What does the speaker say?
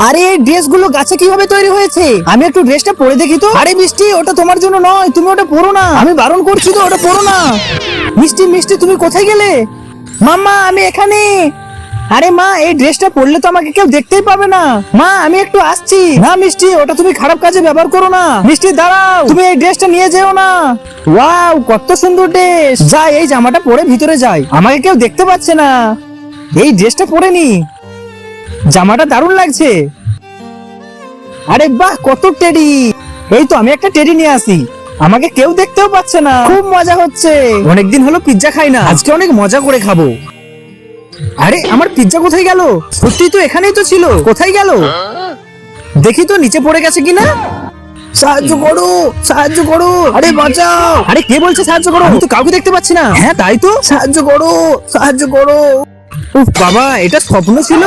আরে, এই ড্রেসগুলো গাছে কীভাবে তৈরি হয়েছে? আমি একটু ড্রেসটা পরে দেখি তো। আরে, মিষ্টি, ওটা তোমার জন্য নয়, তুমি ওটা পরো না। আমি বারণ করছি তো, ওটা পরো না। মিষ্টি মিষ্টি, তুমি কোথায় গেলে? মাম্মা, আমি এখানে। আরে মা, এই ড্রেসটা পরলে তো আমাকে কেউ দেখতেই পাবে না। মা, আমি একটু আসছি। না, মিষ্টি, ওটা তুমি খারাপ কাজে ব্যবহার করো না। মিষ্টি, দাঁড়াও, তুমি এই ড্রেসটা নিয়ে যেও না। ওয়াও, কত সুন্দর ড্রেস। যাই এই জামাটা পরে ভিতরে যাই। আমাকে কেউ দেখতে পাচ্ছে না। এই ড্রেসটা পরে নি। জামাটা দারুণ লাগছে। আরে বাহ, কত টেডি এই তো, আমি একটা টেডি নিয়ে আসি। আমাকে কেউ দেখতেও পাচ্ছে না। খুব মজা হচ্ছে। অনেকদিন হলো পিৎজা খাই না। আজকে অনেক মজা করে খাব। আরে, আমার পিৎজা কোথায় গেল? সত্যি তো এখানেই তো ছিল। কোথায় গেল? দেখি তো, নিচে পড়ে গেছে কিনা? সাহায্য করো সাহায্য করো। আরে, বাঁচাও। আরে, কে বলছে সাহায্য করো? আমি তো কাউকে দেখতে পাচ্ছি না। হ্যাঁ তাই তো। সাহায্য করো সাহায্য করো। উফ, বাবা, এটা স্বপ্ন ছিল।